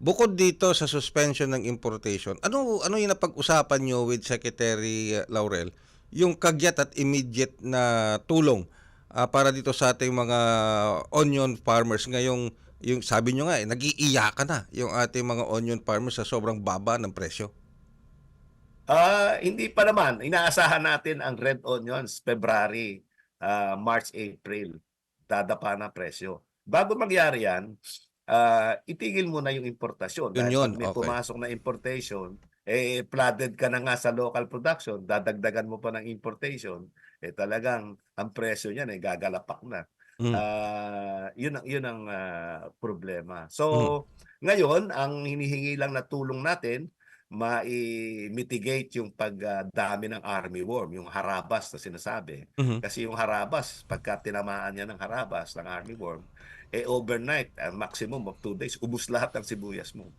Bukod dito sa suspension ng importation, ano ano yung napag-usapan nyo with Secretary uh, Laurel? Yung kagyat at immediate na tulong ah, para dito sa ating mga onion farmers ngayong yung sabi nyo nga eh, nag-iiyakan na yung ating mga onion farmers sa sobrang baba ng presyo. Ah, hindi pa naman. Inaasahan natin ang red onions February, ah, March, April. Dadapa na presyo. Bago mangyari yan, ah, itigil mo na yung importasyon. Yun Dahil yun, pag may okay. pumasok na importation, eh flooded ka na nga sa local production, dadagdagan mo pa ng importation, eh talagang ang presyo niyan eh gagalapak na. Mm. Ah, yun ang yun ang ah, problema. Mm. So, ngayon ang hinihingi lang na tulong natin mai-mitigate yung pagdami ng army worm, yung harabas na sinasabi. Mhm. Kasi yung harabas, pagka tinamaan niya ng harabas ng army worm, eh overnight, uh, maximum of two days, ubus lahat ng sibuyas mo.